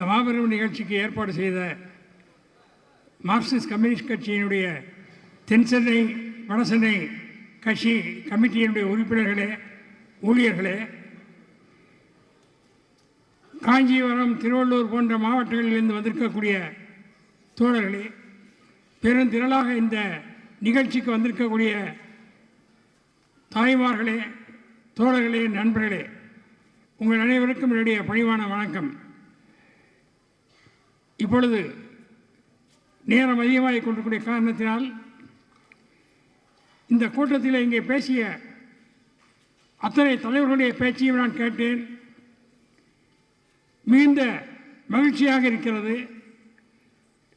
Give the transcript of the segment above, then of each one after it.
மாபெரும் நிகழ்ச்சிக்கு ஏற்பாடு செய்த மார்க்சிஸ்ட் கம்யூனிஸ்ட் கட்சியினுடைய தென்சென்னை வடசென்னை கட்சி கமிட்டியினுடைய உறுப்பினர்களே ஊழியர்களே காஞ்சிபுரம் திருவள்ளூர் போன்ற மாவட்டங்களிலிருந்து வந்திருக்கக்கூடிய தோழர்களே பெருந்திரளாக இந்த நிகழ்ச்சிக்கு வந்திருக்கக்கூடிய தாய்மார்களே தோழர்களே நண்பர்களே உங்கள் அனைவருக்கும் என்னுடைய பணிவான வணக்கம். இப்பொழுது நேரம் அதிகமாகிக் கொண்டிருக்கூடிய காரணத்தினால் இந்த கூட்டத்தில் இங்கே பேசிய அத்தனை தலைவர்களுடைய பேச்சையும் நான் கேட்டேன். மிகுந்த மகிழ்ச்சியாக இருக்கிறது.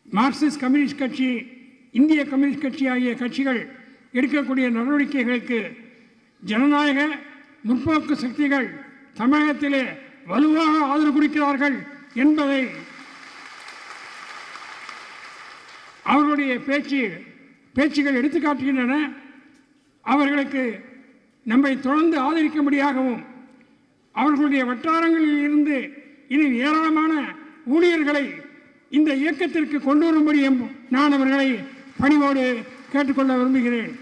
மார்க்சிஸ்ட் கம்யூனிஸ்ட் கட்சி இந்திய கம்யூனிஸ்ட் கட்சி ஆகிய கட்சிகள் எடுக்கக்கூடிய நடவடிக்கைகளுக்கு ஜனநாயக முற்போக்கு சக்திகள் தமிழகத்திலே வலுவாக ஆதரவு கொடுக்கிறார்கள் என்பதை அவர்களுடைய பேச்சு பேச்சுகள் எடுத்துக்காட்டுகின்றன அவர்களுக்கு நம்மை தொடர்ந்து ஆதரிக்கும்படியாகவும் அவர்களுடைய வட்டாரங்களில் இருந்து இனி ஏராளமான ஊழியர்களை இந்த இயக்கத்திற்கு கொண்டு வரும்படியும் நான் அவர்களை பணிவோடு கேட்டுக்கொள்ள விரும்புகிறேன்.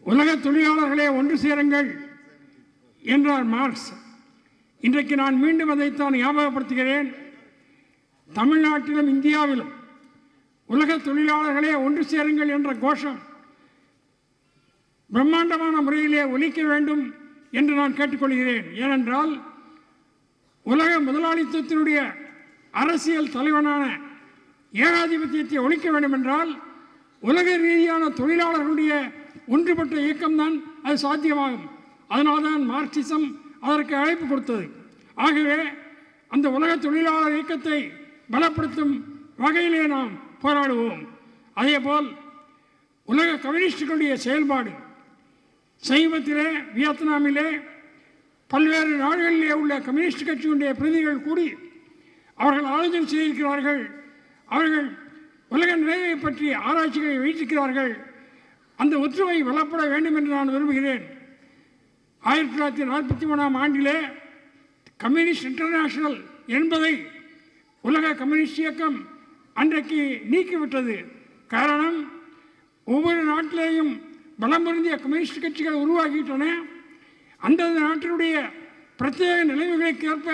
உலக தொழிலாளர்களே ஒன்று சேருங்கள் என்றார் மார்க்ஸ். இன்றைக்கு நான் மீண்டும் அதைத்தான் ஞாபகப்படுத்துகிறேன். தமிழ்நாட்டிலும் இந்தியாவிலும் உலக தொழிலாளர்களே ஒன்று சேருங்கள் என்ற கோஷம் பிரம்மாண்டமான முறையிலே ஒலிக்க வேண்டும் என்று நான் கேட்டுக்கொள்கிறேன். ஏனென்றால் உலக முதலாளித்துவத்தினுடைய அரசியல் தலைவனான ஏகாதிபத்தியத்தை ஒழிக்க வேண்டும் என்றால் உலக ரீதியான தொழிலாளர்களுடைய ஒன்றுபட்ட இயக்கம்தான் அது சாத்தியமாகும். அதனால்தான் மார்க்சிசம் அதற்கு அழைப்பு கொடுத்தது. ஆகவே அந்த உலக தொழிலாளர் இயக்கத்தை பலப்படுத்தும் வகையிலே நாம் போராடுவோம். அதேபோல் உலக கம்யூனிஸ்டுகளுடைய செயல்பாடு. சமீபத்திலே வியட்நாமிலே பல்வேறு நாடுகளிலே உள்ள கம்யூனிஸ்ட் கட்சியினுடைய பிரதிகள் கூடி அவர்கள் ஆலோசனை செய்திருக்கிறார்கள். அவர்கள் உலக நிறைவை பற்றி ஆராய்ச்சிகளை வைத்திருக்கிறார்கள். அந்த ஒற்றுமை வளப்பட வேண்டும் என்று நான் விரும்புகிறேன். ஆயிரத்தி தொள்ளாயிரத்தி நாற்பத்தி மூணாம் ஆண்டிலே கம்யூனிஸ்ட் இன்டர்நேஷனல் என்பதை உலக கம்யூனிஸ்ட் இயக்கம் அன்றைக்கு நீக்கிவிட்டது. காரணம் ஒவ்வொரு நாட்டிலேயும் பலம் பொருந்திய கம்யூனிஸ்ட் கட்சிகள் உருவாகிவிட்டன. அந்தந்த நாட்டினுடைய பிரத்யேக நிலைமைகளுக்கு ஏற்ப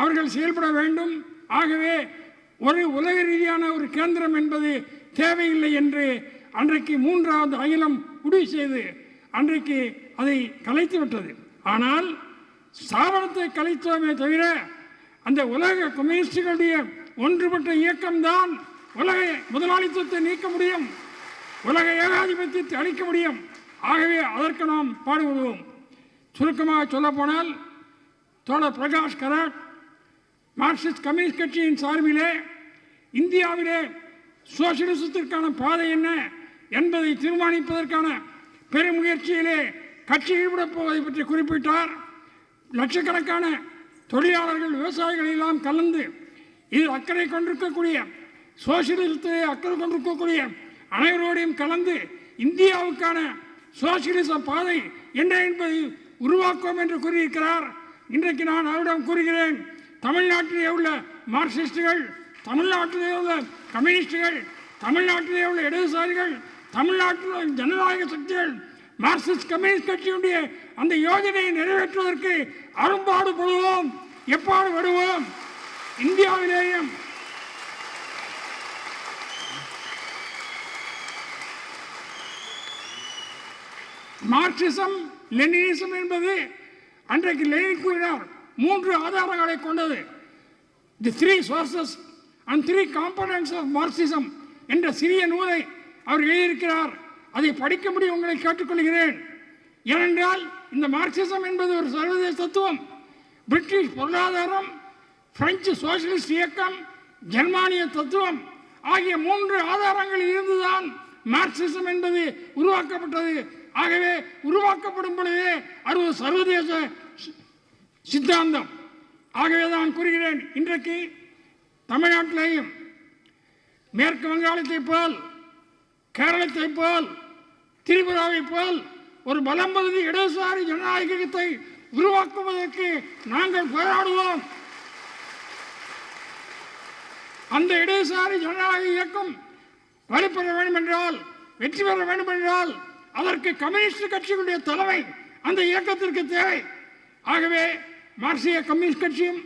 அவர்கள் செயல்பட வேண்டும். ஆகவே ஒரு உலக ரீதியான ஒரு கேந்திரம் என்பது தேவையில்லை என்று அன்றைக்கு மூன்றாவது அகிலம் முடிவு செய்து அன்றைக்கு அதை கலைத்து விட்டது ஆனால் ஸ்தாபனத்தை கலைத்தோமே தவிர அந்த உலக கம்யூனிஸ்டுகளுடைய ஒன்றுபட்ட இயக்கம்தான் உலக முதலாளித்துவத்தை நீக்க முடியும் உலக ஏகாதிபத்தியத்தை அளிக்க முடியும். ஆகவே அதற்கு நாம் பாடுபடுவோம். சுருக்கமாக சொல்லப்போனால் தோழர் பிரகாஷ் கராட் மார்க்சிஸ்ட் கம்யூனிஸ்ட் கட்சியின் சார்பிலே இந்தியாவிலே சோசியலிசத்திற்கான பாதை என்ன என்பதை தீர்மானிப்பதற்கான பெருமுயற்சியிலே கட்சி ஈடுபடப் போவதை பற்றி குறிப்பிட்டார். லட்சக்கணக்கான தொழிலாளர்கள் விவசாயிகள் எல்லாம் கலந்து இதில் அக்கறை கொண்டிருக்கக்கூடிய சோசியலிசத்திலே அக்கறை கொண்டிருக்கக்கூடிய அனைவரோடையும் கலந்து இந்தியாவுக்கான சோசியலிச பாதை என்ன என்பதை உருவாக்குவோம் என்று கூறியிருக்கிறார். இன்றைக்கு நான் அவரிடம் கூறுகிறேன் தமிழ்நாட்டிலே உள்ள மார்க்சிஸ்டுகள் தமிழ்நாட்டிலே உள்ள கம்யூனிஸ்டுகள் தமிழ்நாட்டிலே உள்ள இடதுசாரிகள் தமிழ்நாட்டில் ஜனநாயக சக்திகள் மார்க்சிஸ்ட் கம்யூனிஸ்ட் கட்சியுடைய அந்த யோஜனையை நிறைவேற்றுவதற்கு அரும்பாடுபடுவோம் எப்பாடு வருவோம்? இந்தியாவிலேயும். மார்க்சிசம் லெனினிசம் என்பது அன்றைக்கு லெனின் கூறினார் மூன்று ஆதாரங்களை கொண்டது. The three sources and three components of Marxism என்ற சிறிய நூலை அவர் எழுதியிருக்கிறார். அதை படிக்கும்படி உங்களை கேட்டுக்கொள்கிறேன். ஏனென்றால் இந்த மார்க்சிசம் என்பது ஒரு சர்வதேச தத்துவம். பிரிட்டிஷ் பொருளாதாரம் பிரெஞ்சு சோசியலிஸ்ட் இயக்கம் ஜெர்மானிய தத்துவம் ஆகிய மூன்று ஆதாரங்களில் இருந்துதான் மார்க்சிசம் என்பது உருவாக்கப்பட்டது. ஆகவே உருவாக்கப்படும் பொழுதே அது ஒரு சர்வதேச சித்தாந்தம். ஆகவே தான் கூறுகிறேன் இன்றைக்கு தமிழ்நாட்டிலேயும் மேற்கு வங்காளத்தை போல் கேரளத்தை போல் திரிபுராவை போல் ஒரு பலம் பகுதி இடதுசாரி ஜனநாயகத்தை உருவாக்குவதற்கு நாங்கள் போராடுவோம். அந்த இடதுசாரி ஜனநாயக இயக்கம் வலுப்பெற வேண்டும் என்றால் வெற்றி பெற வேண்டும் என்றால் அதற்கு கம்யூனிஸ்ட் கட்சிகளுடைய தலைமை அந்த இயக்கத்திற்கு தேவை. ஆகவே மார்க்சிய கம்யூனிஸ்ட் கட்சியும்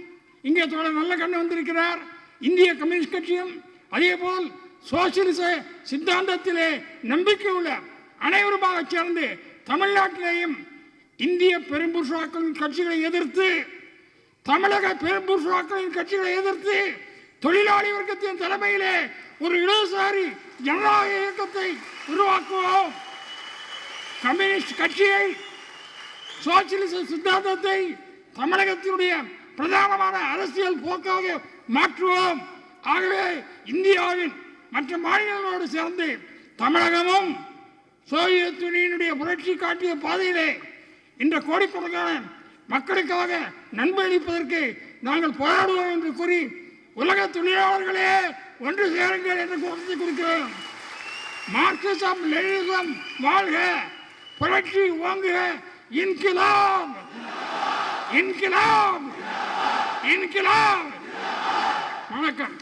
இங்கே தோழர் நல்ல கண்ணு வந்திருக்கிறார். இந்திய கம்யூனிஸ்ட் கட்சியும் அதேபோல் சோசியலிச சித்தாந்தத்திலே நம்பிக்கை உள்ள அனைவருமாக சேர்ந்து தமிழ்நாட்டிலேயும் இந்திய பெரும்புர்ஷாக்களின் கட்சிகளை எதிர்த்து தமிழக பெரும்புர்ஷாக்களின் கட்சிகளை எதிர்த்து தொழிலாளி வர்க்கத்தின் தலைமையிலே ஒரு இடதுசாரி ஜனநாயக இயக்கத்தை உருவாக்குவோம். கம்யூனிஸ்ட் கட்சியை சோசியலிச சித்தாந்தத்தை தமிழகத்தினுடைய பிரதானமான அரசியல் போக்காக மாற்றுவோம். ஆகவே இந்தியாவின் மற்ற மாநிலங்களோடு சேர்ந்து தமிழகமும் சோவியத் யூனியனுடைய புரட்சி காட்டிய பாதையிலே இந்த கோடிக்கணக்கான மக்களுக்காக நன்மை அளிப்பதற்கு நாங்கள் போராடுவோம் என்று கூறி உலக தொழிலாளர்களே ஒன்று சேருங்கள் என்று குரத்தை கொடுக்கிறோம் மார்க்சிசம் லெனிசம் வாழ்க புரட்சி ஓங்குக இன்கிலாம் இன்கிலாம் இன்கிலாம் வணக்கம்.